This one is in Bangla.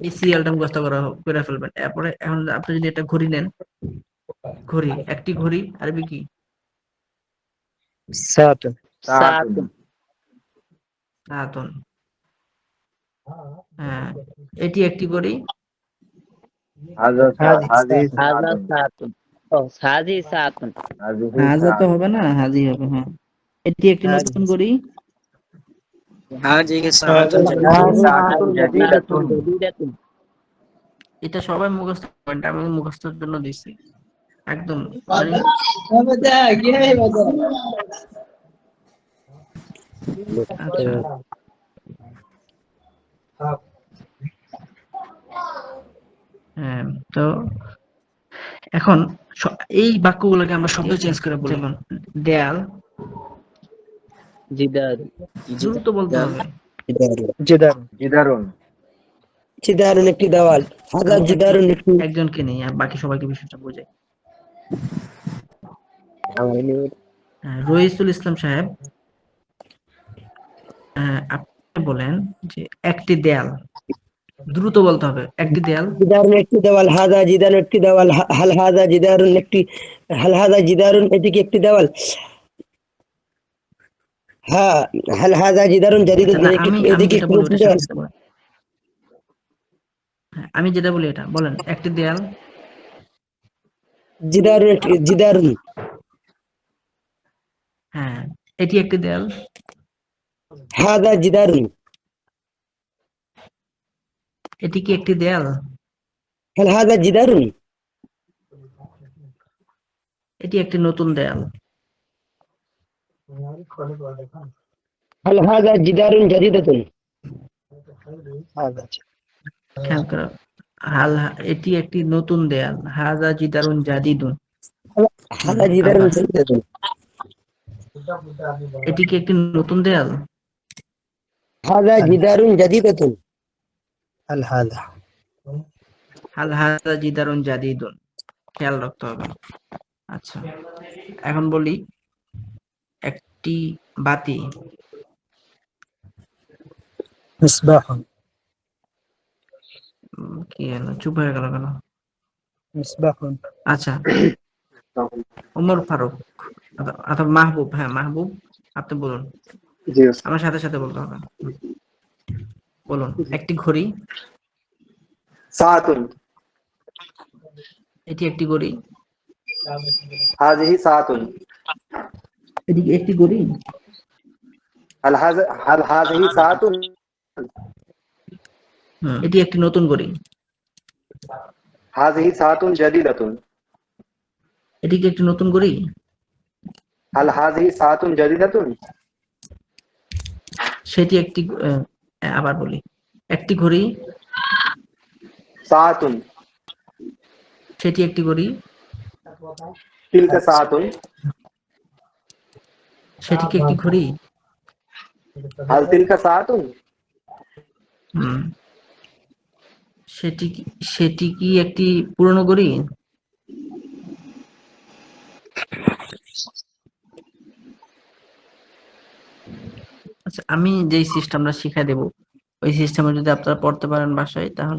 এই সিরিয়ালটা মুখস্থ করা করে ফেলবেন। এখন আপনি যদি একটা ঘড়ি নেন ঘড়ি একটি ঘড়ি আরবি কি? হ্যাঁ এটি একটি ঘড়ি। হাজা তো হবে না হাজি হবে হ্যাঁ। এটি একটি নতুন ঘড়ি। هذه ساعة جديدة জাদিদাতুন এটা সবাই মুখস্থ করবেন এটা আমি মুখস্থের জন্য দিচ্ছি একদম মানে আচ্ছা হ্যাঁ তো এখন স- এই বাক্যগুলোকে আমরা শব্দ চেঞ্জ করে বলি যেমন দেয়াল একটি দেওয়াল। জিদারুন একজনকে নেই আর বাকি সবাইকে বিষয়টা বোঝাই। হ্যাঁ, ইসলাম সাহেব আপনি বলেন যে একটি দেয়াল। দ্রুত বলতে হবে একটি দেয়াল। জিদারুন একটি দেওয়াল হাজা জিদারুন একটি দেওয়াল হাল হাজা জিদারুন একটি হাল হাজা জিদারুন এদিকে একটি দেওয়াল। নতুন এটা দেওয়াল সাথে বলেন। হ্যাঁ, আমি যেটা বলি এটা বলেন একটি দেয়াল। জিদারুন একটি জিদারুন। হ্যাঁ এটি একটি দেয়াল। হাজা জিদারুন। এটি কি একটি দেয়াল? হাল হাজা জিদারুন। এটি একটি নতুন দেয়াল। হাল হাজা জিদারুন জাদিদাতুন هذا খেয়াল করো হাল এটি একটি নতুন দেয়াল হাজা জিদারুন জাদিদুন হাজা জিদারুন জাদিদাতুন এটি কি একটি নতুন দেয়াল হাজা জিদারুন জাদিদাতুন هل هذا হাল হাজা জিদারুন জাদিদুন খেয়াল রাখতে হবে আচ্ছা এখন বলি একটি বাতি। কি হলো চুপ হয়ে গেল কেন? আচ্ছা। ফারুক অথবা মাহবুব হ্যাঁ মাহবুব আপনি বলুন। আমার সাথে সাথে বলতে হবে। বলুন একটি ঘড়ি। এটি একটি ঘড়ি। হাজিহি এটি কি একটি হাযা হুম, এটি একটি নতুন ঘড়ি হাযিহি সাআতুন জাদিদাতুন এটি কি একটি নতুন ঘড়ি হাল হাযিহি সাআতুন জাদিদাতুন সেটি একটি আবার বলি। একটি ঘড়ি। সাআতুন সেটি একটি ঘড়ি। তিলকা সাআতুন সেটি কি একটি ঘড়ি। হাল তিলকা সাআতুন সেটি কি- সেটি কি একটি পুরনো ঘড়ি? আচ্ছা আমি যেই সিস্টেমটা শিখাই দেব ওই সিস্টেমে যদি আপনারা পড়তে পারেন বাসায় তাহলে